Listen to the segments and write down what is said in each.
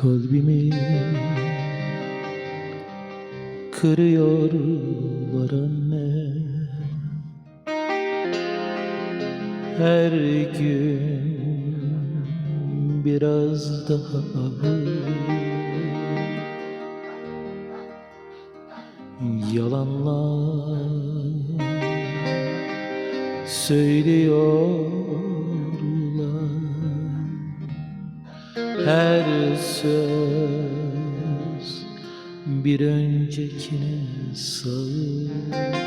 Kalbimi kırıyorlar anne. Her gün biraz daha Yalanlar söylüyorlar her söz bir öncekine sağır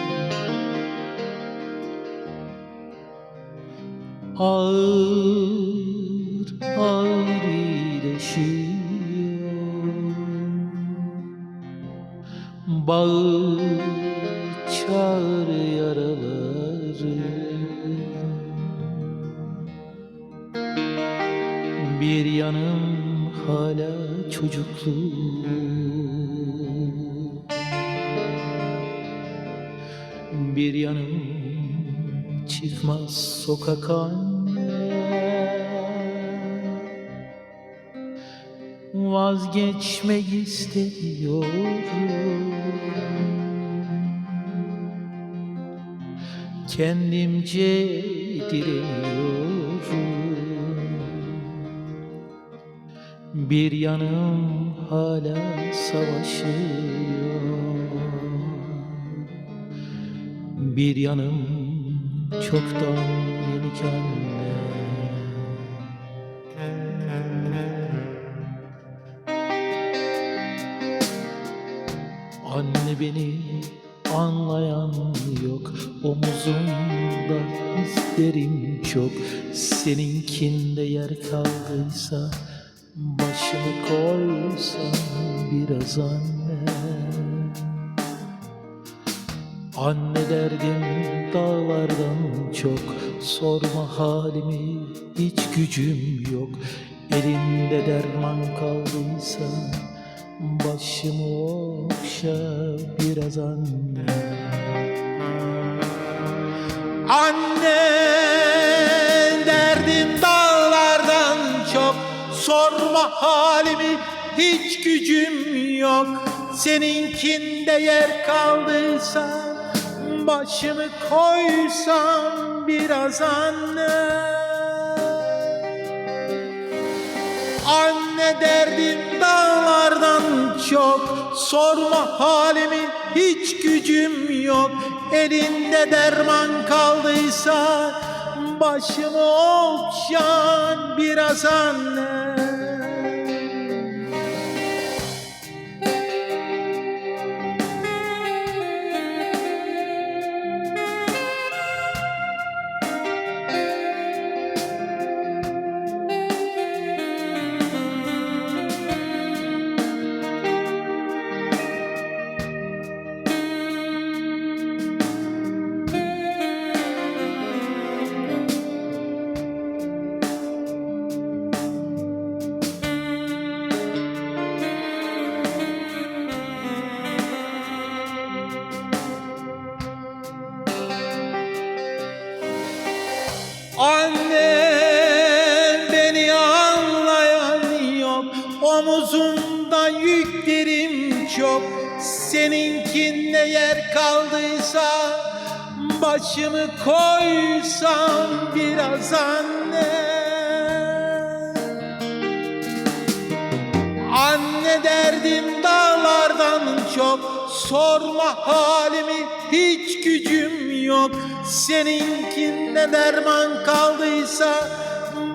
Ağır ağır iyileşiyor. Bağır çağır yaraları Bir yanım hala çocukluğu Bir yanım çıkmaz sokak anne. Vazgeçmek istemiyorum. Kendimce direniyorum bir yanım hala savaşıyor. Bir yanım çoktan yenik anne Anne beni anlayan yok Omuzumda hislerim çok. Seninkinde yer kaldıysa Başımı koysan biraz anne. Anne derdim dağlardan çok. Sorma halimi hiç gücüm yok. Elinde derman kaldıysa Başımı okşa biraz anne. Anne Sorma halimi hiç gücüm yok. Seninkinde yer kaldıysa Başımı koysam biraz anne. Anne derdim dağlardan çok. Sorma halimi hiç gücüm yok. Elinde derman kaldıysa Başımı okşan biraz anne Anne beni anlayan yok. Omuzumda yüklerim çok. Seninkinde yer kaldıysa Başımı koysam biraz anne. Anne derdim dağlardan çok Sorma halimi hiç gücüm yok. Seninkinde derman kaldıysa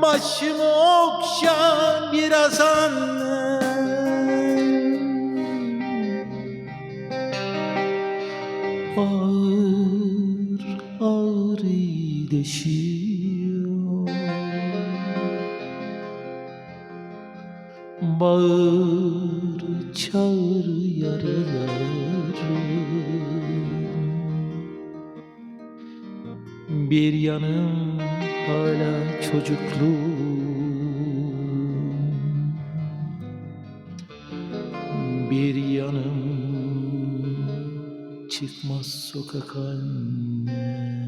Başımı okşa biraz anne Ağır ağır iyileşiyor. Bağır çağır Bir yanım hala çocukluğum. Bir yanım çıkmaz sokak anne